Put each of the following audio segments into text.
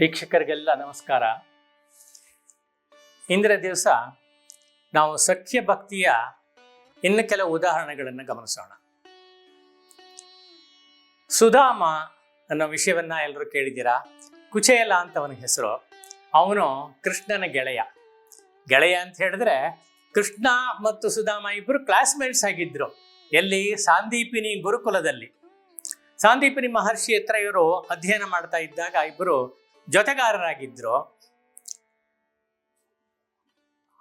ವೀಕ್ಷಕರಿಗೆಲ್ಲ ನಮಸ್ಕಾರ. ಇಂದಿನ ದಿವಸ ನಾವು ಸಖ್ಯ ಭಕ್ತಿಯ ಇನ್ನು ಕೆಲವು ಉದಾಹರಣೆಗಳನ್ನು ಗಮನಿಸೋಣ. ಸುಧಾಮ ಅನ್ನೋ ವಿಷಯವನ್ನ ಎಲ್ಲರೂ ಕೇಳಿದ್ದೀರಾ? ಕುಚೇಲ ಅಂತ ಅವನ ಹೆಸರು. ಅವನು ಕೃಷ್ಣನ ಗೆಳೆಯ. ಗೆಳೆಯ ಅಂತ ಹೇಳಿದ್ರೆ ಕೃಷ್ಣ ಮತ್ತು ಸುಧಾಮ ಇಬ್ಬರು ಕ್ಲಾಸ್ಮೇಟ್ಸ್ ಆಗಿದ್ರು. ಎಲ್ಲಿ? ಸಾಂದೀಪಿನಿ ಗುರುಕುಲದಲ್ಲಿ. ಸಾಂದೀಪಿನಿ ಮಹರ್ಷಿ ಹತ್ರ ಇವರು ಅಧ್ಯಯನ ಮಾಡ್ತಾ ಇದ್ದಾಗ ಇಬ್ಬರು ಜೊತೆಗಾರರಾಗಿದ್ರು.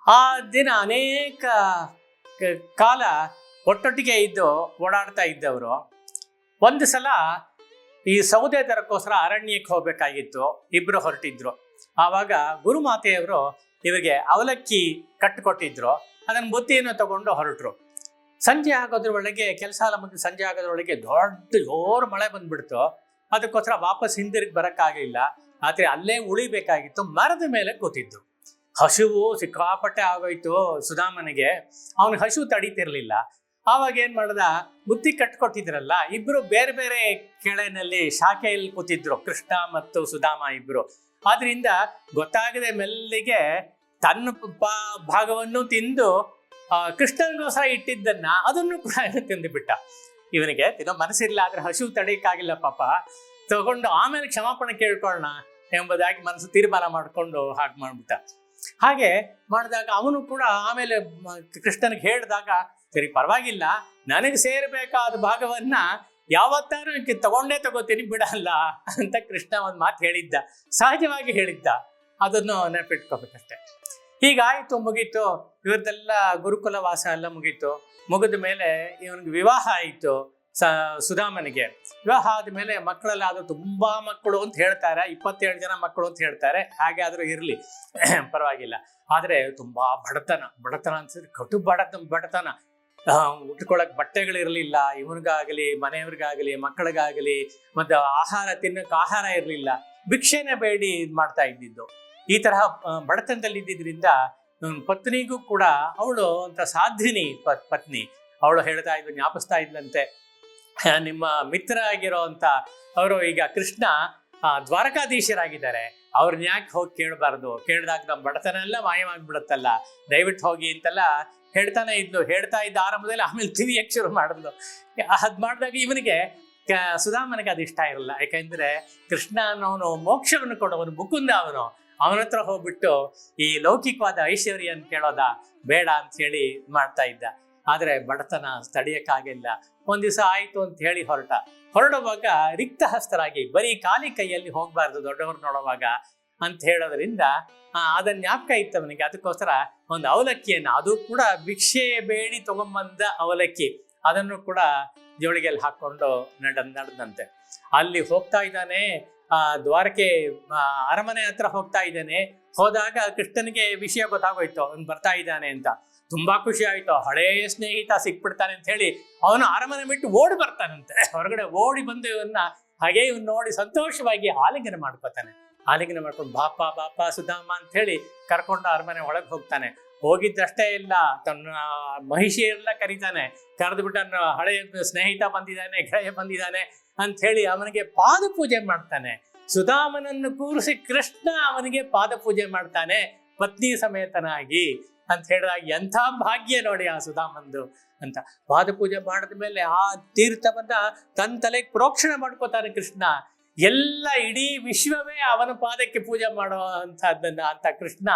ಆ ದಿನ ಅನೇಕ ಕಾಲ ಒಟ್ಟೊಟ್ಟಿಗೆ ಇದ್ದು ಓಡಾಡ್ತಾ ಇದ್ದವರು. ಒಂದು ಸಲ ಈ ಸೌದೆ ತರಕ್ಕೋಸ್ಕರ ಅರಣ್ಯಕ್ಕೆ ಹೋಗ್ಬೇಕಾಗಿತ್ತು. ಇಬ್ರು ಹೊರಟಿದ್ರು. ಆವಾಗ ಗುರುಮಾತೆಯವರು ಇವರಿಗೆ ಅವಲಕ್ಕಿ ಕಟ್ಟಿಕೊಟ್ಟಿದ್ರು. ಅದನ್ನು ಬುತ್ತಿಯನ್ನು ತಗೊಂಡು ಹೊರಟರು. ಸಂಜೆ ಆಗೋದ್ರೊಳಗೆ ಕೆಲಸ ಎಲ್ಲ ಮುಗಿದು ಸಂಜೆ ಆಗೋದ್ರೊಳಗೆ ದೊಡ್ಡ ಜೋರು ಮಳೆ ಬಂದ್ಬಿಡ್ತು. ಅದಕ್ಕೋಸ್ಕರ ವಾಪಸ್ ಹಿಂದಿರುಗಿ ಬರಕ್ಕಾಗಲಿಲ್ಲ. ಆದ್ರೆ ಅಲ್ಲೇ ಉಳಿಬೇಕಾಗಿತ್ತು, ಮರದ ಮೇಲೆ ಕೂತಿದ್ದು. ಹಸುವು ಸಿಕ್ಕಾಪಟ್ಟೆ ಆಗೋಯ್ತು ಸುಧಾಮನಿಗೆ. ಅವನ ಹಸು ತಡೀತಿರ್ಲಿಲ್ಲ. ಆವಾಗ ಏನ್ ಮಾಡ್ದ? ಬುತ್ತಿ ಕಟ್ಕೊಟ್ಟಿದ್ರಲ್ಲ, ಇಬ್ರು ಬೇರೆ ಬೇರೆ ಕೆಳೆನಲ್ಲಿ ಶಾಖೆಯಲ್ಲಿ ಕೂತಿದ್ರು, ಕೃಷ್ಣ ಮತ್ತು ಸುಧಾಮ ಇಬ್ರು. ಆದ್ರಿಂದ ಗೊತ್ತಾಗದೆ ಮೆಲ್ಲಿಗೆ ತನ್ನ ಭಾಗವನ್ನು ತಿಂದು ಕೃಷ್ಣನಿಗೋಸ್ಕರ ಇಟ್ಟಿದ್ದನ್ನ ಅದನ್ನು ಕೂಡ ತಿಂದು ತಿಂದುಬಿಟ್ಟ ಇವನಿಗೆ ತಿನ್ನೋ ಮನಸ್ಸಿಲ್ಲ ಆದ್ರೆ ಹಸು ತಡೆಯಕ್ಕಾಗಿಲ್ಲ ಪಾಪ. ತಗೊಂಡು ಆಮೇಲೆ ಕ್ಷಮಾಪಣೆ ಕೇಳ್ಕೊಳ್ಳೋಣ ಎಂಬುದಾಗಿ ಮನಸ್ಸು ತೀರ್ಮಾನ ಮಾಡಿಕೊಂಡು ಹಾಗೆ ಮಾಡ್ಬಿಟ್ಟ. ಹಾಗೆ ಮಾಡಿದಾಗ ಅವನು ಕೂಡ ಆಮೇಲೆ ಕೃಷ್ಣನಿಗೆ ಹೇಳಿದಾಗ, ಸರಿ ಪರವಾಗಿಲ್ಲ, ನನಗೆ ಸೇರಬೇಕಾದ ಭಾಗವನ್ನ ಯಾವತ್ತಾರು ತಗೊಂಡೇ ತಗೋತೀನಿ, ಬಿಡಲ್ಲ ಅಂತ ಕೃಷ್ಣ ಒಂದು ಮಾತು ಹೇಳಿದ್ದ. ಸಹಜವಾಗಿ ಹೇಳಿದ್ದ. ಅದನ್ನು ನೆನಪಿಟ್ಕೋಬೇಕಷ್ಟೆ. ಹೀಗಾಯಿತು, ಮುಗೀತು. ಇವ್ರದ್ದೆಲ್ಲ ಗುರುಕುಲ ವಾಸ ಎಲ್ಲ ಮುಗೀತು. ಮುಗಿದ ಮೇಲೆ ಇವನಿಗೆ ವಿವಾಹ ಆಯಿತು. ಸ ಸುಧಾಮನಿಗೆ. ವಿವಾಹ ಆದ್ಮೇಲೆ ಮಕ್ಕಳೆಲ್ಲ ತುಂಬಾ ಮಕ್ಕಳು ಅಂತ ಹೇಳ್ತಾರೆ. ಇಪ್ಪತ್ತೇಳು ಜನ ಮಕ್ಕಳು ಅಂತ ಹೇಳ್ತಾರೆ. ಹಾಗೆ ಆದ್ರೂ ಇರಲಿ. ಪರವಾಗಿಲ್ಲ. ಆದ್ರೆ ತುಂಬಾ ಬಡತನ. ಬಡತನ ಅನ್ಸಿದ್ರೆ ಕಟು ಬಡತ ಬಡತನ. ಆ, ಉಟ್ಕೊಳಕ್ ಬಟ್ಟೆಗಳಿರ್ಲಿಲ್ಲ. ಇವನಿಗಾಗಲಿ ಮನೆಯವ್ರಿಗಾಗಲಿ ಮಕ್ಕಳಿಗಾಗಲಿ ಮತ್ತೆ ಆಹಾರ ತಿನ್ನಕ್ಕೆ ಆಹಾರ ಇರಲಿಲ್ಲ. ಭಿಕ್ಷೆನೆ ಬೇಡಿ ಇದ್ ಮಾಡ್ತಾ ಇದ್ದಿದ್ದು. ಈ ತರಹ ಬಡತನದಲ್ಲಿ ಇದ್ದಿದ್ರಿಂದ ಅವ್ನ್ ಪತ್ನಿಗೂ ಕೂಡ ಅವಳು ಅಂತ ಸಾಧ್ಯನಿ ಪತ್ನಿ. ಅವಳು ಹೇಳ್ತಾ ಇದ್ಲು ಜ್ಞಾಪಿಸ್ತಾ ಇದ್ಲಂತೆ. ನಿಮ್ಮ ಮಿತ್ರ ಆಗಿರೋ ಅಂತ ಅವರು ಈಗ ಕೃಷ್ಣ ದ್ವಾರಕಾಧೀಶರಾಗಿದ್ದಾರೆ. ಅವ್ರನ್ನ ಯಾಕೆ ಹೋಗಿ ಕೇಳಬಾರ್ದು? ಕೇಳಿದಾಗ ನಮ್ಮ ಬಡತನ ಎಲ್ಲ ಮಾಯವಾಗ್ಬಿಡುತ್ತಲ್ಲ ದಯವಿಟ್ಟು ಹೋಗಿ ಅಂತೆಲ್ಲ ಹೇಳ್ತಾನೆ ಇದ್ಲು. ಹೇಳ್ತಾ ಇದ್ದ ಆರಂಭದಲ್ಲಿ ಆಮೇಲೆ ತಿವಿಯಕ್ಕೆ ಶುರು ಮಾಡಿದ್ಲು. ಅದ್ ಮಾಡಿದಾಗ ಇವನಿಗೆ ಕ- ಸುಧಾಮನಿಗೆ ಅದು ಇಷ್ಟ ಇರಲ್ಲ. ಯಾಕಂದ್ರೆ ಕೃಷ್ಣ ಅನ್ನೋನು ಮೋಕ್ಷವನ್ನು ಕೊಡೋವನು, ಮುಕುಂದ ಅವನು. ಅವನ ಹತ್ರ ಹೋಗ್ಬಿಟ್ಟು ಈ ಲೌಕಿಕವಾದ ಐಶ್ವರ್ಯನ ಕೇಳೋದ? ಬೇಡ ಅಂತ ಹೇಳಿ ಮಾಡ್ತಾ ಇದ್ದ. ಆದ್ರೆ ಬಡತನ ತಡೆಯಕ್ಕಾಗಿಲ್ಲ. ಒಂದ್ ದಿವಸ ಆಯ್ತು ಅಂತ ಹೇಳಿ ಹೊರಟ. ಹೊರಡುವಾಗ ರಿಕ್ತ ಹಸ್ತರಾಗಿ ಬರೀ ಖಾಲಿ ಕೈಯಲ್ಲಿ ಹೋಗ್ಬಾರ್ದು ದೊಡ್ಡವರು ನೋಡುವಾಗ ಅಂತ ಹೇಳೋದ್ರಿಂದ ಆ, ಅದನ್ನ ಜ್ಞಾಪಕ ಇತ್ತು ಅವನಿಗೆ. ಅದಕ್ಕೋಸ್ಕರ ಒಂದು ಅವಲಕ್ಕಿಯನ್ನು ಅದು ಕೂಡ ಭಿಕ್ಷೆ ಬೇಡಿ ತಗೊಂಬಂದ ಅವಲಕ್ಕಿ. ಅದನ್ನು ಕೂಡ ಜೋಳಿಗೆಯಲ್ಲಿ ಹಾಕ್ಕೊಂಡು ನಡ ನಡೆದಂತೆ. ಅಲ್ಲಿ ಹೋಗ್ತಾ ಇದ್ದಾನೆ ಆ ದ್ವಾರಕೆ ಅರಮನೆ ಹತ್ರ ಹೋಗ್ತಾ ಇದ್ದಾನೆ. ಹೋದಾಗ ಕೃಷ್ಣನಿಗೆ ವಿಷಯ ಗೊತ್ತಾಗೋಯ್ತು. ಅವ್ನು ಬರ್ತಾ ಇದ್ದಾನೆ ಅಂತ. ತುಂಬಾ ಖುಷಿ ಆಯ್ತು. ಹಳೆಯ ಸ್ನೇಹಿತ ಸಿಕ್ಬಿಡ್ತಾನೆ ಅಂತ ಹೇಳಿ ಅವನು ಅರಮನೆ ಬಿಟ್ಟು ಓಡಿ ಬರ್ತಾನಂತೆ. ಹೊರಗಡೆ ಓಡಿ ಬಂದು ಇವನ್ನ ಹಾಗೆ ಇವನ್ ನೋಡಿ ಸಂತೋಷವಾಗಿ ಆಲಿಂಗನ ಮಾಡ್ಕೋತಾನೆ. ಆಲಿಂಗನ ಮಾಡ್ಕೊಂಡು ಬಾಪ ಬಾಪ, ಸುಧಾಮ ಅಂತ ಹೇಳಿ ಕರ್ಕೊಂಡು ಅರಮನೆ ಒಳಗೆ ಹೋಗ್ತಾನೆ. ಹೋಗಿದ್ದಷ್ಟೇ ಇಲ್ಲ, ತನ್ನ ಮಹಿಷಿ ಎಲ್ಲ ಕರೀತಾನೆ. ಕರೆದು ಬಿಟ್ಟು ಹಳೆಯ ಸ್ನೇಹಿತ ಬಂದಿದ್ದಾನೆ, ಗೆಳೆಯ ಬಂದಿದ್ದಾನೆ ಅಂತ ಹೇಳಿ ಅವನಿಗೆ ಪಾದ ಪೂಜೆ ಮಾಡ್ತಾನೆ. ಸುಧಾಮನನ್ನು ಕೂರಿಸಿ ಕೃಷ್ಣ ಅವನಿಗೆ ಪಾದ ಪೂಜೆ ಮಾಡ್ತಾನೆ. ಪತ್ನಿ ಸಮೇತನಾಗಿ. ಅಂತ ಹೇಳಿದಾಗ, ಎಂಥ ಭಾಗ್ಯ ನೋಡಿ ಆ ಸುಧಾಮಂದು ಅಂತ. ಪಾದ ಪೂಜೆ ಮಾಡಿದ ಮೇಲೆ ಆ ತೀರ್ಥವನ್ನ ತನ್ನ ತಲೆಗೆ ಪ್ರೋಕ್ಷಣೆ ಮಾಡ್ಕೋತಾನೆ ಕೃಷ್ಣ. ಎಲ್ಲ ಇಡೀ ವಿಶ್ವವೇ ಅವನ ಪಾದಕ್ಕೆ ಪೂಜೆ ಮಾಡೋ ಅಂತದನ್ನ ಅಂತ ಕೃಷ್ಣ.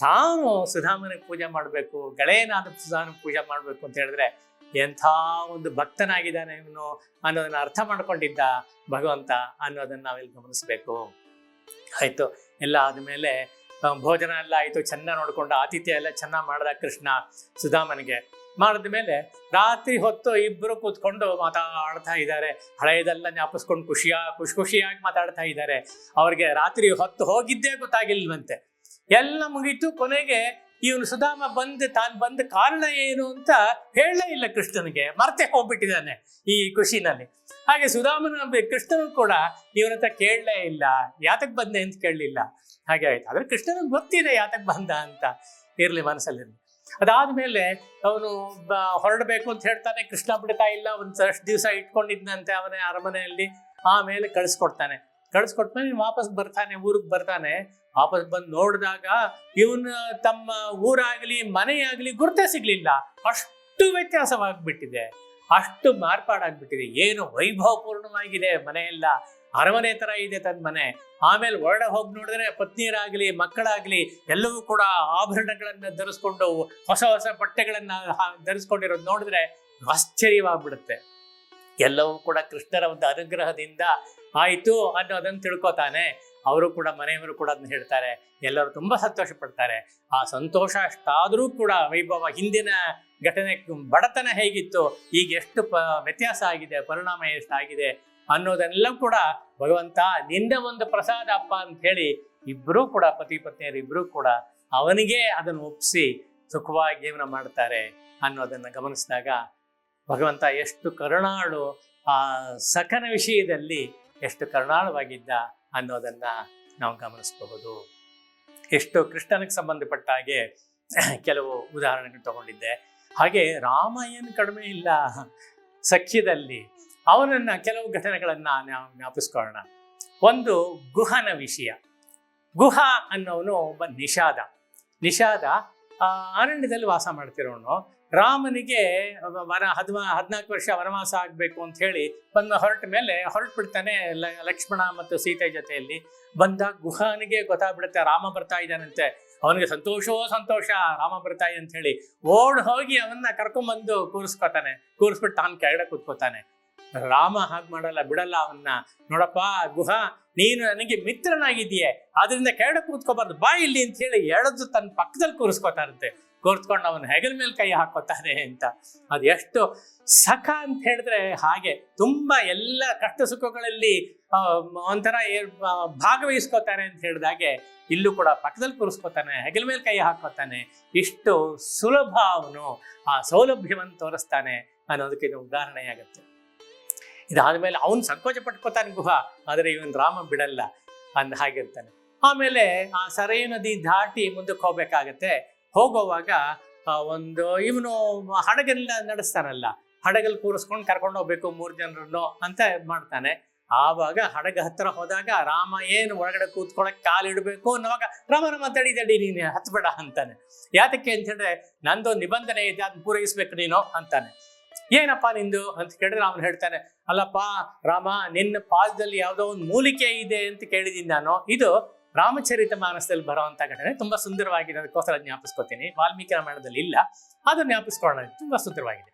ತಾನು ಸುಧಾಮನಿಗೆ ಪೂಜೆ ಮಾಡಬೇಕು ಗಳೇನಾದ ಸುಧಾಮ ಪೂಜೆ ಮಾಡಬೇಕು ಅಂತ ಹೇಳಿದ್ರೆ, ಎಂಥ ಒಂದು ಭಕ್ತನಾಗಿದ್ದಾನೆ ಇವನು ಅನ್ನೋದನ್ನ ಅರ್ಥ ಮಾಡ್ಕೊಂಡಿದ್ದ ಭಗವಂತ ಅನ್ನೋದನ್ನ ನಾವಿಲ್ಲಿ ಗಮನಿಸ್ಬೇಕು. ಆಯ್ತು, ಎಲ್ಲ ಆದ್ಮೇಲೆ ಭೋಜನ ಎಲ್ಲ ಆಯ್ತು ಚೆನ್ನಾಗಿ ನೋಡ್ಕೊಂಡು ಆತಿಥ್ಯ ಎಲ್ಲ ಚೆನ್ನಾಗಿ ಮಾಡ್ದ ಕೃಷ್ಣ ಸುಧಾಮನಿಗೆ. ಮಾಡಿದ ಮೇಲೆ ರಾತ್ರಿ ಹೊತ್ತು ಇಬ್ರು ಕೂತ್ಕೊಂಡು ಮಾತಾಡ್ತಾ ಇದ್ದಾರೆ. ಹಳೆಯದೆಲ್ಲ ಜ್ಞಾಪಿಸ್ಕೊಂಡು ಖುಷಿಯಾ, ಖುಷಿ, ಖುಷಿಯಾಗಿ ಮಾತಾಡ್ತಾ ಇದ್ದಾರೆ. ಅವ್ರಿಗೆ ರಾತ್ರಿ ಹೊತ್ತು ಹೋಗಿದ್ದೇ ಗೊತ್ತಾಗಿಲ್ವಂತೆ. ಎಲ್ಲ ಮುಗೀತು, ಕೊನೆಗೆ ಇವನು ಸುಧಾಮ ಬಂದು, ತಾನು ಬಂದ ಕಾರಣ ಏನು ಅಂತ ಹೇಳಲೇ ಇಲ್ಲ ಕೃಷ್ಣನಿಗೆ. ಮರ್ತೆ ಹೋಗ್ಬಿಟ್ಟಿದ್ದಾನೆ ಈ ಖುಷಿನಲ್ಲಿ ಹಾಗೆ ಸುಧಾಮನ ಕೃಷ್ಣನು ಕೂಡ ಇವನ ಹತ್ರ ಕೇಳಲೇ ಇಲ್ಲ. ಯಾತಕ್ ಬಂದೆ ಅಂತ ಕೇಳಲಿಲ್ಲ. ಹಾಗೆ ಆಯ್ತು. ಆದ್ರೆ ಕೃಷ್ಣನಿಗೆ ಗೊತ್ತಿದೆ ಯಾತಕ್ ಬಂದ ಅಂತ. ಇರಲಿ ಮನಸ್ಸಲ್ಲಿರ್ಲಿ ಅದಾದ್ಮೇಲೆ ಅವನು ಹೊರಡಬೇಕು ಅಂತ ಹೇಳ್ತಾನೆ. ಕೃಷ್ಣ ಬಿಡ್ತಾ ಇಲ್ಲ. ಒಂದ್ ಅಷ್ಟು ದಿವಸ ಇಟ್ಕೊಂಡಿದ್ನಂತೆ ಅವನೇ ಅರಮನೆಯಲ್ಲಿ. ಆಮೇಲೆ ಕಳಿಸ್ಕೊಡ್ತಾನೆ. ಕಳ್ಸ್ಕೊಟ್ಮೇಲೆ ಮೇಲೆ ವಾಪಸ್ ಬರ್ತಾನೆ, ಊರಿಗೆ ಬರ್ತಾನೆ. ವಾಪಸ್ ಬಂದು ನೋಡಿದಾಗ ಇವನ ತಮ್ಮ ಊರಾಗ್ಲಿ, ಮನೆಯಾಗ್ಲಿ ಗುರುತೇ ಸಿಗ್ಲಿಲ್ಲ. ಅಷ್ಟು ವ್ಯತ್ಯಾಸವಾಗ್ಬಿಟ್ಟಿದೆ. ಅಷ್ಟು ಮಾರ್ಪಾಡಾಗ್ಬಿಟ್ಟಿದೆ. ಏನು ವೈಭವಪೂರ್ಣವಾಗಿದೆ ಮನೆಯೆಲ್ಲ. ಅರಮನೆ ತರ ಇದೆ ತನ್ನ ಮನೆ ಆಮೇಲೆ ಹೊರಡೆ ಹೋಗಿ ನೋಡಿದ್ರೆ ಪತ್ನಿಯರಾಗ್ಲಿ, ಮಕ್ಕಳಾಗ್ಲಿ, ಎಲ್ಲವೂ ಕೂಡ ಆಭರಣಗಳನ್ನ ಧರಿಸ್ಕೊಂಡು, ಹೊಸ ಹೊಸ ಬಟ್ಟೆಗಳನ್ನ ಧರಿಸ್ಕೊಂಡಿರೋದು ನೋಡಿದ್ರೆ ಆಶ್ಚರ್ಯವಾಗ್ಬಿಡುತ್ತೆ. ಎಲ್ಲವೂ ಕೂಡ ಕೃಷ್ಣರ ಒಂದು ಅನುಗ್ರಹದಿಂದ ಆಯಿತು ಅನ್ನೋದನ್ನ ತಿಳ್ಕೊತಾನೆ. ಅವರು ಕೂಡ ಮನೆಯವರು ಕೂಡ ಅದನ್ನ ಹೇಳ್ತಾರೆ. ಎಲ್ಲರೂ ತುಂಬಾ ಸಂತೋಷ ಪಡ್ತಾರೆ ಆ ಸಂತೋಷ ಅಷ್ಟಾದರೂ ಕೂಡ ವೈಭವ ಹಿಂದಿನ ಘಟನೆ ಬಡತನ ಹೇಗಿತ್ತು, ಈಗ ಎಷ್ಟು ಪ ವ್ಯತ್ಯಾಸ ಆಗಿದೆ, ಪರಿಣಾಮ ಎಷ್ಟಾಗಿದೆ ಅನ್ನೋದೆಲ್ಲ ಕೂಡ ಭಗವಂತ ನಿಂದ ಒಂದು ಪ್ರಸಾದ ಅಪ್ಪ ಅಂತ ಹೇಳಿ ಇಬ್ಬರೂ ಕೂಡ ಪತಿ ಪತ್ನಿಯರು ಇಬ್ಬರೂ ಕೂಡ ಅವನಿಗೆ ಅದನ್ನು ಒಪ್ಪಿಸಿ ಸುಖವಾಗಿ ಜೀವನ ಮಾಡ್ತಾರೆ ಅನ್ನೋದನ್ನ ಗಮನಿಸಿದಾಗ ಭಗವಂತ ಎಷ್ಟು ಕರುಣಾಳು, ಆ ಸಖನ ವಿಷಯದಲ್ಲಿ ಎಷ್ಟು ಕರುಣಾಳವಾಗಿದ್ದ ಅನ್ನೋದನ್ನ ನಾವು ಗಮನಿಸಬಹುದು. ಎಷ್ಟು ಕೃಷ್ಣನಿಗೆ ಸಂಬಂಧಪಟ್ಟ ಹಾಗೆ ಕೆಲವು ಉದಾಹರಣೆಗಳು ತಗೊಂಡಿದ್ದೆ. ಹಾಗೆ ರಾಮ ಏನು ಕಡಿಮೆ ಇಲ್ಲ. ಸಖ್ಯದಲ್ಲಿ ಅವನನ್ನ ಕೆಲವು ಘಟನೆಗಳನ್ನ ನಾವು ಜ್ಞಾಪಿಸ್ಕೊಳ್ಳೋಣ. ಒಂದು ಗುಹನ ವಿಷಯ. ಗುಹ ಅನ್ನೋನು ಒಬ್ಬ ನಿಷಾದ. ನಿಷಾದ ಅರಣ್ಯದಲ್ಲಿ ವಾಸ ಮಾಡ್ತಿರೋನು. ರಾಮನಿಗೆ ವನ ಹದಿಮ ಹದಿನಾಲ್ಕು ವರ್ಷ ವನವಾಸ ಆಗಬೇಕು ಅಂತ ಹೇಳಿ ಬಂದು ಹೊರಟ ಮೇಲೆ ಹೊರಟು ಬಿಡ್ತಾನೆ ಲಕ್ಷ್ಮಣ ಮತ್ತು ಸೀತೆ ಜೊತೆಯಲ್ಲಿ. ಬಂದಾಗ ಗುಹಾನಿಗೆ ಗೊತ್ತಾಗ್ಬಿಡುತ್ತೆ ರಾಮ ಬರ್ತಾ ಇದ್ದಾನಂತೆ. ಅವನಿಗೆ ಸಂತೋಷವೋ ಸಂತೋಷ ರಾಮ ಬರ್ತಾ ಇದೆ ಅಂತ ಹೇಳಿ ಓಡ್ ಹೋಗಿ ಅವನ್ನ ಕರ್ಕೊಂಡ್ಬಂದು ಕೂರಿಸ್ಕೊತಾನೆ. ಕೂರಿಸ್ಬಿಟ್ಟು ತಾನು ಕೆಳಗಡೆ ಕೂತ್ಕೋತಾನೆ. ರಾಮ ಹಾಗೆ ಮಾಡಲ್ಲ, ಬಿಡಲ್ಲ ಅವನ್ನ. ನೋಡಪ್ಪ, ಗುಹ, ನೀನು ನನಗೆ ಮಿತ್ರನಾಗಿದೆಯೇ ಆದ್ರಿಂದ ಕೆಳಗಡೆ ಕೂತ್ಕೋಬಾರ್ದು. ಬಾ ಇಲ್ಲಿ ಅಂತ ಹೇಳಿ ಎಳೆದು ತನ್ನ ಪಕ್ಕದಲ್ಲಿ ಕೂರಿಸ್ಕೊತಾರಂತೆ ಕೂರಿಸ್ಕೊಂಡು ಅವನ ಹೆಗಲ ಮೇಲೆ ಕೈ ಹಾಕೋತಾನೆ ಅಂತ. ಅದು ಎಷ್ಟು ಸಖ ಅಂತ ಹೇಳಿದ್ರೆ ಹಾಗೆ ತುಂಬಾ ಎಲ್ಲ ಕಷ್ಟ ಸುಖಗಳಲ್ಲಿ ಒಂಥರ ಭಾಗವಹಿಸ್ಕೋತಾನೆ ಅಂತ ಹೇಳಿದಾಗೆ ಇಲ್ಲೂ ಕೂಡ ಪಕ್ಕದಲ್ಲಿ ಕೂರಿಸ್ಕೋತಾನೆ, ಹೆಗಲ ಮೇಲೆ ಕೈ ಹಾಕೋತಾನೆ ಇಷ್ಟು ಸುಲಭ ಅವನು, ಆ ಸೌಲಭ್ಯವನ್ನು ತೋರಿಸ್ತಾನೆ ಅನ್ನೋದಕ್ಕೆ ಇದು ಉದಾಹರಣೆಯಾಗುತ್ತೆ ಇದಾದ್ಮೇಲೆ ಅವನು ಸಂಕೋಚ ಪಟ್ಕೋತಾನೆ ಗುಹ, ಆದರೆ ಇವನ್ ರಾಮ ಬಿಡಲ್ಲ ಅಂದ ಹಾಗಿರ್ತಾನೆ ಆಮೇಲೆ ಆ ಸರಯು ನದಿ ದಾಟಿ ಮುಂದಕ್ಕೆ ಹೋಗ್ಬೇಕಾಗತ್ತೆ. ಹೋಗೋವಾಗ ಒಂದು ಇವನು ಹಡಗನ್ನ ನಡೆಸ್ತಾನಲ್ಲ ಹಡಗಲ್ಲಿ ಕೂರಿಸ್ಕೊಂಡು ಕರ್ಕೊಂಡು ಹೋಗ್ಬೇಕು ಮೂರು ಜನರನ್ನು ಅಂತ ಮಾಡ್ತಾನೆ. ಆವಾಗ ಹಡಗ ಹತ್ರ ಹೋದಾಗ, ರಾಮ ಏನು ಒಳಗಡೆ ಕೂತ್ಕೊಳಕ್ ಕಾಲಿಡಬೇಕು ಅನ್ನೋವಾಗ, ರಾಮ ರಾಮ, ತಡಿ ತಡಿ, ನೀನು ಹತ್ಬೇಡ ಅಂತಾನೆ. ಯಾತಕ್ಕೆ ಅಂತ ಹೇಳಿದ್ರೆ ನಂದು ನಿಬಂಧನೆ ಇದೆ ಅದನ್ನ ಪೂರೈಸ್ಬೇಕು ನೀನು ಅಂತಾನೆ. ಏನಪ್ಪ ನಿಂದು ಅಂತ ಕೇಳಿದ್ರೆ ಅವನು ಹೇಳ್ತಾನೆ, ಅಲ್ಲಪ್ಪ, ರಾಮ, ನಿನ್ನ ಪಾದದಲ್ಲಿ ಯಾವುದೋ ಒಂದು ಮೂಲಿಕೆ ಇದೆ ಅಂತ ಕೇಳಿದೀನಿ ನಾನು. ಇದು ರಾಮಚರಿತ ಮಾನಸದಲ್ಲಿ ಬರುವಂತ ಘಟನೆ ತುಂಬಾ ಸುಂದರವಾಗಿದೆ. ಅದಕ್ಕೋಸ್ಕರ ಜ್ಞಾಪಿಸ್ಕೋತೀನಿ. ವಾಲ್ಮೀಕಿ ರಾಮಾಯಣದಲ್ಲಿ ಇಲ್ಲ. ಅದು ಜ್ಞಾಪಿಸ್ಕೊಳ್ಳೋಣ. ತುಂಬಾ ಸುಂದರವಾಗಿದೆ.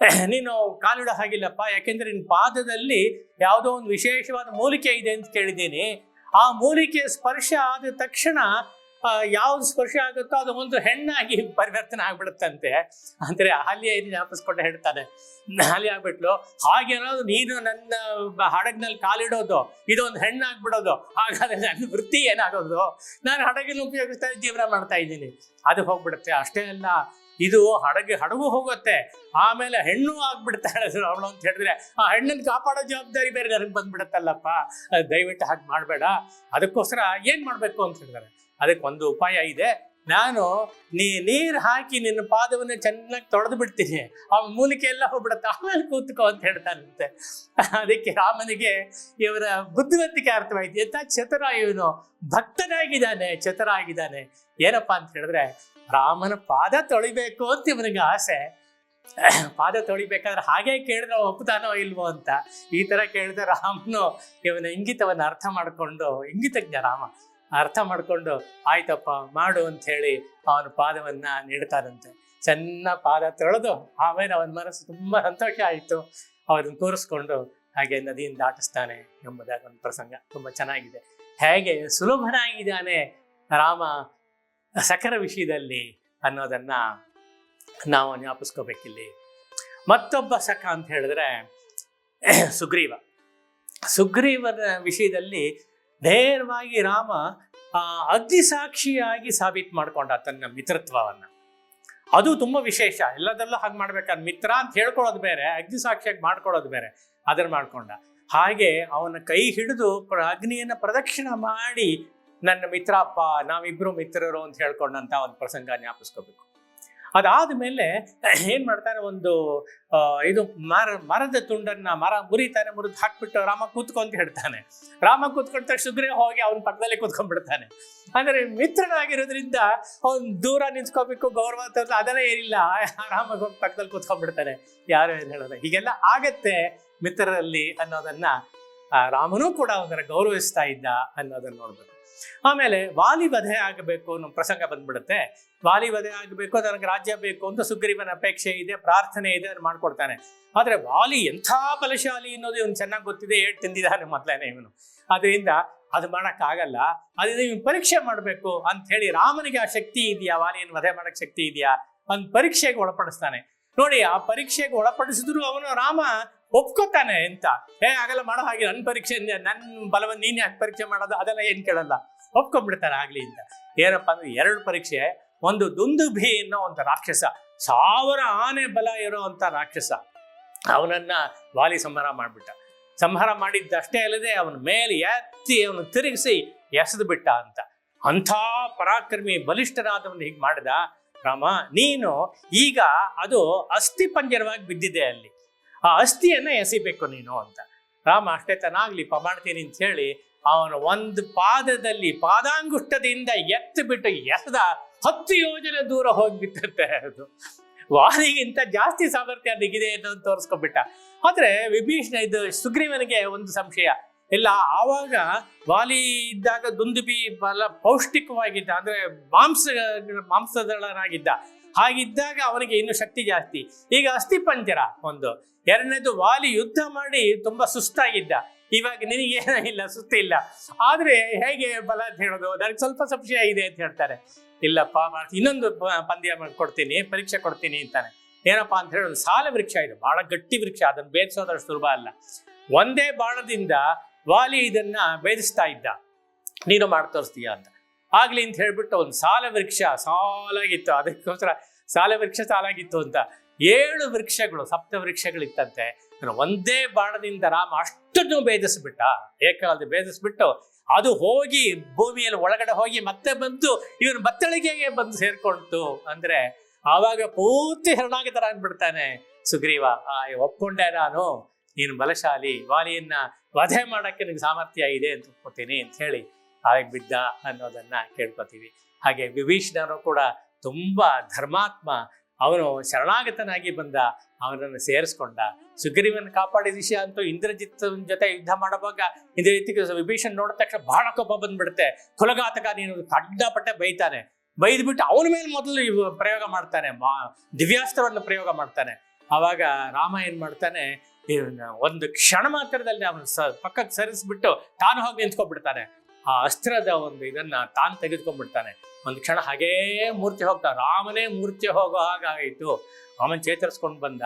ನೀನು ಕಾಲಿಡ ಹಾಗಿಲ್ಲಪ್ಪ. ಯಾಕೆಂದ್ರೆ ನಿನ್ನ ಪಾದದಲ್ಲಿ ಯಾವುದೋ ಒಂದು ವಿಶೇಷವಾದ ಮೂಲಿಕೆ ಇದೆ ಅಂತ ಕೇಳಿದ್ದೀನಿ. ಆ ಮೂಲಿಕೆ ಸ್ಪರ್ಶ ಆದ ತಕ್ಷಣ ಯಾವ್ದು ಸ್ಪರ್ಶ ಆಗುತ್ತೋ ಅದು ಒಂದು ಹೆಣ್ಣಾಗಿ ಪರಿವರ್ತನೆ ಆಗ್ಬಿಡುತ್ತಂತೆ. ಅಂದ್ರೆ ಅಹಲ್ಯ ಇದು ಜ್ಞಾಪಿಸ್ಕೊಂಡು ಹೇಳ್ತಾನೆ. ಹಾಲಿ ಆಗ್ಬಿಟ್ಲು ಹಾಗೇನಾದ್ರು ನೀನು ನನ್ನ ಹಡಗಿನಲ್ಲಿ ಕಾಲಿಡೋದು, ಇದೊಂದು ಹೆಣ್ಣಾಗ್ಬಿಡೋದು, ಹಾಗಾದ್ರೆ ನನ್ನ ವೃತ್ತಿ ಏನಾಗೋದು? ನಾನು ಹಡಗಿನ ಉಪಯೋಗಿಸ್ತಾ ಜೀವನ ಮಾಡ್ತಾ ಇದ್ದೀನಿ. ಅದು ಹೋಗ್ಬಿಡುತ್ತೆ. ಅಷ್ಟೇ ಅಲ್ಲ, ಇದು ಹಡಗು ಹಡಗು ಹೋಗುತ್ತೆ. ಆಮೇಲೆ ಹೆಣ್ಣು ಆಗ್ಬಿಡ್ತಾಳೆ ಅವಳು ಅಂತ ಹೇಳಿದ್ರೆ, ಆ ಹೆಣ್ಣನ್ನು ಕಾಪಾಡೋ ಜವಾಬ್ದಾರಿ ಬೇರೆ ನನಗೆ ಬಂದ್ಬಿಡತ್ತಲ್ಲಪ್ಪ. ದಯವಿಟ್ಟು ಹಾಗೆ ಮಾಡಬೇಡ. ಅದಕ್ಕೋಸ್ಕರ ಏನ್ ಮಾಡ್ಬೇಕು? ಅಂತ ಹೇಳಿದಾರೆ. ಅದಕ್ಕೆ ಒಂದು ಉಪಾಯ ಇದೆ. ನಾನು ನೀ, ನೀರು ಹಾಕಿ ನಿನ್ನ ಪಾದವನ್ನು ಚೆನ್ನಾಗಿ ತೊಳೆದು ಬಿಡ್ತೀನಿ. ಆ ಮೂಲಿಕೆ ಎಲ್ಲ ಹೋಗ್ಬಿಡುತ್ತೆ. ಆಮೇಲೆ ಕೂತ್ಕೋ ಅಂತ ಹೇಳ್ತಾನಂತೆ ಅದಕ್ಕೆ ರಾಮನಿಗೆ ಇವರ ಬುದ್ಧಿವಂತಿಕೆ ಅರ್ಥವಾಯ್ತು. ಎಂತ ಚತುರ ಇವನು. ಭಕ್ತನಾಗಿದ್ದಾನೆ ಚತುರ ಆಗಿದ್ದಾನೆ ಏನಪ್ಪಾ ಅಂತ ಹೇಳಿದ್ರೆ, ರಾಮನ ಪಾದ ತೊಳಿಬೇಕು ಅಂತ ಇವನಿಗೆ ಆಸೆ. ಪಾದ ತೊಳಿಬೇಕಾದ್ರೆ ಹಾಗೆ ಕೇಳಿದ್ರೆ ಒಪ್ಪುತ್ತಾನೋ ಇಲ್ವೋ ಅಂತ. ಈ ತರ ಕೇಳಿದ ರಾಮನು ಇವನ ಇಂಗಿತವನ್ನು ಅರ್ಥ ಮಾಡ್ಕೊಂಡು, ಇಂಗಿತಜ್ಞ ರಾಮ ಅರ್ಥ ಮಾಡ್ಕೊಂಡು ಆಯ್ತಪ್ಪ, ಮಾಡು ಅಂತ ಹೇಳಿ ಅವನ ಪಾದವನ್ನ ನೀಡ್ತಾರಂತೆ ಚೆನ್ನ ಪಾದ ತೊಳೆದು ಆಮೇಲೆ ಅವನ ಮನಸ್ಸು ತುಂಬಾ ಸಂತೋಷ ಆಯಿತು. ಅವರನ್ನು ಕೂರಿಸ್ಕೊಂಡು ಹಾಗೆ ನದಿಯಿಂದ ದಾಟಿಸ್ತಾನೆ ಎಂಬುದಾಗಿ ಒಂದು ಪ್ರಸಂಗ ತುಂಬಾ ಚೆನ್ನಾಗಿದೆ. ಹೇಗೆ ಸುಲಭನಾಗಿದ್ದಾನೆ ರಾಮ ಸಕರ ವಿಷಯದಲ್ಲಿ ಅನ್ನೋದನ್ನ ನಾವು ಜ್ಞಾಪಿಸ್ಕೋಬೇಕಿಲ್ಲಿ. ಮತ್ತೊಬ್ಬ ಸಖ ಅಂತ ಹೇಳಿದ್ರೆ ಸುಗ್ರೀವ. ಸುಗ್ರೀವನ ವಿಷಯದಲ್ಲಿ ನೇರವಾಗಿ ರಾಮ ಆ, ಅಗ್ನಿಸಾಕ್ಷಿಯಾಗಿ ಸಾಬೀತು ಮಾಡ್ಕೊಂಡ ತನ್ನ ಮಿತ್ರತ್ವವನ್ನ. ಅದು ತುಂಬಾ ವಿಶೇಷ. ಎಲ್ಲದರಲ್ಲೂ ಹಾಗೆ ಮಾಡ್ಬೇಕಾದ್ರೆ ಮಿತ್ರ ಅಂತ ಹೇಳ್ಕೊಳ್ಳೋದು ಬೇರೆ ಅಗ್ನಿಸಾಕ್ಷಿಯಾಗಿ ಮಾಡ್ಕೊಳ್ಳೋದು ಬೇರೆ ಅದನ್ನ ಮಾಡ್ಕೊಂಡ. ಹಾಗೆ ಅವನ ಕೈ ಹಿಡಿದು ಅಗ್ನಿಯನ್ನ ಪ್ರದಕ್ಷಿಣ ಮಾಡಿ ನನ್ನ ಮಿತ್ರಪ್ಪ ನಾವಿಬ್ರು ಮಿತ್ರರು ಅಂತ ಹೇಳ್ಕೊಂಡಂತ ಒಂದು ಪ್ರಸಂಗ ಜ್ಞಾಪಿಸ್ಕೋಬೇಕು. ಅದಾದ ಮೇಲೆ ಏನ್ ಮಾಡ್ತಾರೆ ಒಂದು ಇದು ಮರ, ಮರದ ತುಂಡನ್ನ, ಮರ ಮುರಿತಾನೆ, ಮುರಿದು ಹಾಕ್ಬಿಟ್ಟು ರಾಮ ಕೂತ್ಕೊ ಅಂತ ಹೇಳ್ತಾನೆ. ರಾಮ ಕೂತ್ಕೊಂಡ ತಕ್ಷಣ ಸುಗ್ರೀವ ಹೋಗಿ ಅವನ ಪಕ್ಕದಲ್ಲೇ ಕೂತ್ಕೊಂಡ್ಬಿಡ್ತಾನೆ. ಅಂದ್ರೆ ಮಿತ್ರನಾಗಿರೋದ್ರಿಂದ ಅವ್ನು ದೂರ ನಿಂತ್ಕೋಬೇಕು, ಗೌರವ ತೋರ್ಸ ಅದೆಲ್ಲ ಏನಿಲ್ಲ. ರಾಮ ಪಕ್ಕದಲ್ಲಿ ಕೂತ್ಕೊಂಡ್ಬಿಡ್ತಾನೆ. ಯಾರು ಏನು ಹೇಳೋದು? ಹೀಗೆಲ್ಲ ಆಗತ್ತೆ ಮಿತ್ರರಲ್ಲಿ ಅನ್ನೋದನ್ನ ರಾಮನೂ ಕೂಡ ಒಂಥರ ಗೌರವಿಸ್ತಾ ಇದ್ದ ಅನ್ನೋದನ್ನ ನೋಡ್ಬೇಕು. ಆಮೇಲೆ ವಾಲಿ ವಧೆ ಆಗಬೇಕು ಅನ್ನೋ ಪ್ರಸಂಗ ಬಂದ್ಬಿಡುತ್ತೆ. ವಾಲಿ ವಧೆ ಆಗಬೇಕು ನನಗೆ ರಾಜ್ಯ ಬೇಕು ಅಂತ ಸುಗ್ರೀವನ ಅಪೇಕ್ಷೆ ಇದೆ, ಪ್ರಾರ್ಥನೆ ಇದೆ ಅದನ್ನು ಮಾಡ್ಕೊಡ್ತಾನೆ. ಆದರೆ ವಾಲಿ ಎಂಥ ಬಲಶಾಲಿ ಅನ್ನೋದು ಇವನು ಚೆನ್ನಾಗಿ ಗೊತ್ತಿದೆ ಏಟ್ ತಿಂದಿದ್ದಾನೆ ಮೊದಲೇನೆ ಇವನು. ಅದರಿಂದ ಅದು ಮಾಡಕ್ಕಾಗಲ್ಲ. ಅದರಿಂದ ಇವನು ಪರೀಕ್ಷೆ ಮಾಡಬೇಕು ಅಂತ ಹೇಳಿ ರಾಮನಿಗೆ ಆ ಶಕ್ತಿ ಇದೆಯಾ? ವಾಲಿಯನ್ನು ವಧೆ ಮಾಡೋಕ್ಕೆ ಶಕ್ತಿ ಇದೆಯಾ? ಒಂದು ಪರೀಕ್ಷೆಗೆ ಒಳಪಡಿಸ್ತಾನೆ. ನೋಡಿ, ಆ ಪರೀಕ್ಷೆಗೆ ಒಳಪಡಿಸಿದ್ರು ಅವನು ರಾಮ ಒಪ್ಕೋತಾನೆ ಅಂತ ಏ ಆಗಲ್ಲ ಮಾಡೋ ಹಾಗೆ ನನ್ನ ಪರೀಕ್ಷೆ ನನ್ನ ಬಲವನ್ನು ನೀನ್ ಯಾಕೆ ಪರೀಕ್ಷೆ ಮಾಡೋದು? ಅದೆಲ್ಲ ಏನ್ ಕೇಳಲ್ಲ. ಒಪ್ಕೊಂಡ್ಬಿಡ್ತಾರೆ ಆಗ್ಲಿ ಅಂತ. ಏನಪ್ಪಾ ಅಂದ್ರೆ ಎರಡು ಪರೀಕ್ಷೆ, ಒಂದು ದುಂದುಭಿ ಅನ್ನೋ ಒಂದು ರಾಕ್ಷಸ. ಸಾವಿರ ಆನೆ ಬಲ ಇರೋ ಅಂತ ರಾಕ್ಷಸ. ಅವನನ್ನ ವಾಲಿ ಸಂಹಾರ ಮಾಡ್ಬಿಟ್ಟ. ಸಂಹಾರ ಮಾಡಿದ್ದಷ್ಟೇ ಅಲ್ಲದೆ ಅವನ ಮೇಲೆ ಎತ್ತಿ ಅವನು ತಿರುಗಿಸಿ ಎಸೆದು ಬಿಟ್ಟ ಅಂತ. ಅಂಥ ಪರಾಕ್ರಮಿ ಬಲಿಷ್ಠನಾದವನು ಹೀಗೆ ಮಾಡಿದ, ರಾಮ, ನೀನು ಈಗ ಅದು ಅಸ್ಥಿ ಪಂಜರವಾಗಿ ಬಿದ್ದಿದೆ ಅಲ್ಲಿ. ಆ ಅಸ್ಥಿಯನ್ನ ಎಸಿಬೇಕು ನೀನು ಅಂತ. ರಾಮ, ಅಷ್ಟೇ ಚೆನ್ನಾಗ್ಲಿ ಪ ಮಾಡ್ತೀನಿ ಅಂತ ಹೇಳಿ ಅವನು ಒಂದು ಪಾದದಲ್ಲಿ ಪಾದಾಂಗುಷ್ಟದಿಂದ ಎತ್ತು ಬಿಟ್ಟು ಎಸದ ಹತ್ತು ಯೋಜನೆ ದೂರ ಹೋಗ್ಬಿಟ್ಟಂತೆ ಅದು. ವಾಲಿಗಿಂತ ಜಾಸ್ತಿ ಸಾಮರ್ಥ್ಯ ಅದಕ್ಕಿದೆ ಅಂತ ತೋರಿಸ್ಕೊಂಡ್ಬಿಟ್ಟ. ಆದ್ರೆ ವಿಭೀಷಣ, ಇದು ಸುಗ್ರೀವನಿಗೆ ಒಂದು ಸಂಶಯ. ಇಲ್ಲ, ಆವಾಗ ವಾಲಿ ಇದ್ದಾಗ ದುಂದುಬಿ ಬಲ ಪೌಷ್ಟಿಕವಾಗಿದ್ದ, ಅಂದ್ರೆ ಮಾಂಸ, ಮಾಂಸದಳನಾಗಿದ್ದ. ಹಾಗಿದ್ದಾಗ ಅವನಿಗೆ ಇನ್ನು ಶಕ್ತಿ ಜಾಸ್ತಿ. ಈಗ ಅಸ್ಥಿ ಪಂಜರ ಒಂದು. ಎರಡನೇದು ವಾಲಿ ಯುದ್ಧ ಮಾಡಿ ತುಂಬಾ ಸುಸ್ತಾಗಿದ್ದ. ಇವಾಗ ನಿನಗೆ ಇಲ್ಲ, ಸುಸ್ತಿಲ್ಲ. ಆದ್ರೆ ಹೇಗೆ ಬಲ ಅಂತ ಹೇಳೋದು? ನನಗೆ ಸ್ವಲ್ಪ ಸಂಶಯ ಇದೆ ಅಂತ ಹೇಳ್ತಾರೆ. ಇಲ್ಲಪ್ಪ ಇನ್ನೊಂದು ಪಂದ್ಯ ಮಾಡ್ಕೊಡ್ತೀನಿ ಪರೀಕ್ಷೆ ಕೊಡ್ತೀನಿ ಅಂತಾನೆ. ಏನಪ್ಪಾ ಅಂತ ಹೇಳೋದು, ಸಾಲ ವೃಕ್ಷ ಇದು. ಬಹಳ ಗಟ್ಟಿ ವೃಕ್ಷ, ಅದನ್ನು ಭೇದಿಸೋದಷ್ಟು ಸುಲಭ ಅಲ್ಲ. ಒಂದೇ ಬಾಣದಿಂದ ವಾಲಿ ಇದನ್ನ ಭೇದಿಸ್ತಾ ಇದ್ದ. ನೀನು ಮಾಡಿ ತೋರಿಸ್ತೀಯ ಅಂತ. ಆಗ್ಲಿ ಅಂತ ಹೇಳ್ಬಿಟ್ಟು ಒಂದು ಸಾಲ ವೃಕ್ಷ ಸಾಲಾಗಿತ್ತು. ಅದಕ್ಕೋಸ್ಕರ ಸಾಲ ವೃಕ್ಷ ಸಾಲಾಗಿತ್ತು ಅಂತ ಏಳು ವೃಕ್ಷಗಳು, ಸಪ್ತ ವೃಕ್ಷಗಳಿತ್ತಂತೆ. ಒಂದೇ ಬಾಣದಿಂದ ರಾಮ ಅಷ್ಟನ್ನು ಭೇದಿಸ್ಬಿಟ್ಟ. ಏಕಾಲದ ಭೇದಿಸ್ಬಿಟ್ಟು ಅದು ಹೋಗಿ ಭೂಮಿಯಲ್ಲಿ ಒಳಗಡೆ ಹೋಗಿ ಮತ್ತೆ ಬಂದು ಇವನು ಮತ್ತಳಿಗೆಗೆ ಬಂದು ಸೇರ್ಕೊಳ್ತು ಅಂದ್ರೆ ಆವಾಗ ಪೂರ್ತಿ ಹರಣಾಗಿ ತರ ಅಂದ್ಬಿಡ್ತಾನೆ ಸುಗ್ರೀವ, ಆ, ಒಪ್ಕೊಂಡೆ ನಾನು. ನೀನು ಬಲಶಾಲಿ, ವಾಲಿಯನ್ನ ವಧೆ ಮಾಡಕ್ಕೆ ನಿನ್ಗೆ ಸಾಮರ್ಥ್ಯ ಇದೆ ಅಂತ ಒಪ್ಕೋತೀನಿ ಅಂತ ಹೇಳಿ ಆಗ ಬಿದ್ದ ಅನ್ನೋದನ್ನ ಕೇಳ್ಕೊತೀವಿ. ಹಾಗೆ ವಿಭೀಷಣನು ಕೂಡ ತುಂಬಾ ಧರ್ಮಾತ್ಮ, ಅವನು ಶರಣಾಗತನಾಗಿ ಬಂದ, ಅವನನ್ನು ಸೇರಿಸ್ಕೊಂಡ. ಸುಗ್ರೀವನ ಕಾಪಾಡಿದ ವಿಷಯ ಅಂತೂ ಇಂದ್ರಜಿತ್ ಜೊತೆ ಯುದ್ಧ ಮಾಡುವಾಗ ಇಂದ್ರಜಿತ್ಗೆ ವಿಭೀಷಣ್ ನೋಡಿದ ತಕ್ಷಣ ಬಹಳ ಕೋಪ ಬಂದ್ಬಿಡುತ್ತೆ. ಕುಲಘಾತಕ ನೀನು ಕಡ್ಡಪಟ್ಟೆ ಬೈತಾನೆ. ಬೈದ್ಬಿಟ್ಟು ಅವನ ಮೇಲೆ ಮೊದಲು ಪ್ರಯೋಗ ಮಾಡ್ತಾನೆ. ಮಾ ದಿವ್ಯಾಸ್ತ್ರವನ್ನು ಪ್ರಯೋಗ ಮಾಡ್ತಾನೆ. ಆವಾಗ ರಾಮ ಏನ್ ಮಾಡ್ತಾನೆ ಒಂದು ಕ್ಷಣ ಮಾತ್ರದಲ್ಲಿ ಅವನು ಸ ಪಕ್ಕಕ್ಕೆ ಸರಿಸ್ಬಿಟ್ಟು ತಾನು ಹೋಗಿ ನಿಂತ್ಕೊಂಡ್ಬಿಡ್ತಾನೆ. ಆ ಅಸ್ತ್ರದ ಒಂದು ಇದನ್ನ ತಾನು ತೆಗೆದುಕೊಂಡ್ಬಿಡ್ತಾನೆ. ಒಂದು ಕ್ಷಣ ಹಾಗೇ ಮೂರ್ತಿ ಹೋಗ್ತಾ, ರಾಮನೇ ಮೂರ್ತಿ ಹೋಗೋ ಹಾಗಾಗಿತ್ತು ರಾಮನ್ ಚೇತರಿಸ್ಕೊಂಡು ಬಂದ,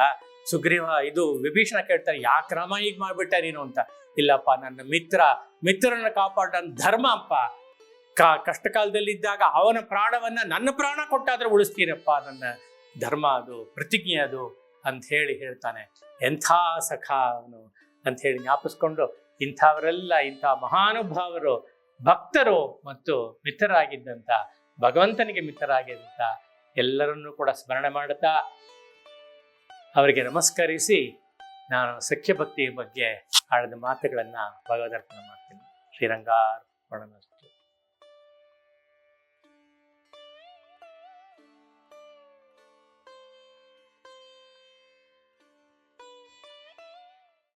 ಸುಗ್ರೀವ ಇದು ವಿಭೀಷಣ ಕೇಳ್ತಾನೆ ಯಾ ಕ್ರಮ ಈಗ ಮಾಡ್ಬಿಟ್ಟ ನೀನು ಅಂತ? ಇಲ್ಲಪ್ಪ, ನನ್ನ ಮಿತ್ರ ಮಿತ್ರನ ಕಾಪಾಡ ಧರ್ಮ ಅಪ್ಪ. ಕ ಕಷ್ಟ ಕಾಲದಲ್ಲಿದ್ದಾಗ ಅವನ ಪ್ರಾಣವನ್ನ ನನ್ನ ಪ್ರಾಣ ಕೊಟ್ಟಾದ್ರೆ ಉಳಿಸ್ತೀನಪ್ಪ, ನನ್ನ ಧರ್ಮ ಅದು, ಪ್ರತಿಜ್ಞೆ ಅದು, ಅಂತ ಹೇಳಿ ಹೇಳ್ತಾನೆ. ಎಂಥ ಸಖ ಅವನು ಅಂತ ಹೇಳಿ ಜ್ಞಾಪಿಸ್ಕೊಂಡು ಇಂಥವರೆಲ್ಲ, ಇಂಥ ಮಹಾನುಭಾವರು ಭಕ್ತರು ಮತ್ತು ಮಿತ್ರರಾಗಿದ್ದಂಥ, ಭಗವಂತನಿಗೆ ಮಿತ್ರರಾಗಿದ್ದಂಥ ಎಲ್ಲರನ್ನೂ ಕೂಡ ಸ್ಮರಣೆ ಮಾಡುತ್ತಾ ಅವರಿಗೆ ನಮಸ್ಕರಿಸಿ ನಾನು ಸಖ್ಯ ಭಕ್ತಿಯ ಬಗ್ಗೆ ಆಡಿದ ಮಾತುಗಳನ್ನು ಭಗವದರ್ಪಣೆ ಮಾಡ್ತೀನಿ. ಶ್ರೀರಂಗಾರ್ಪಣ.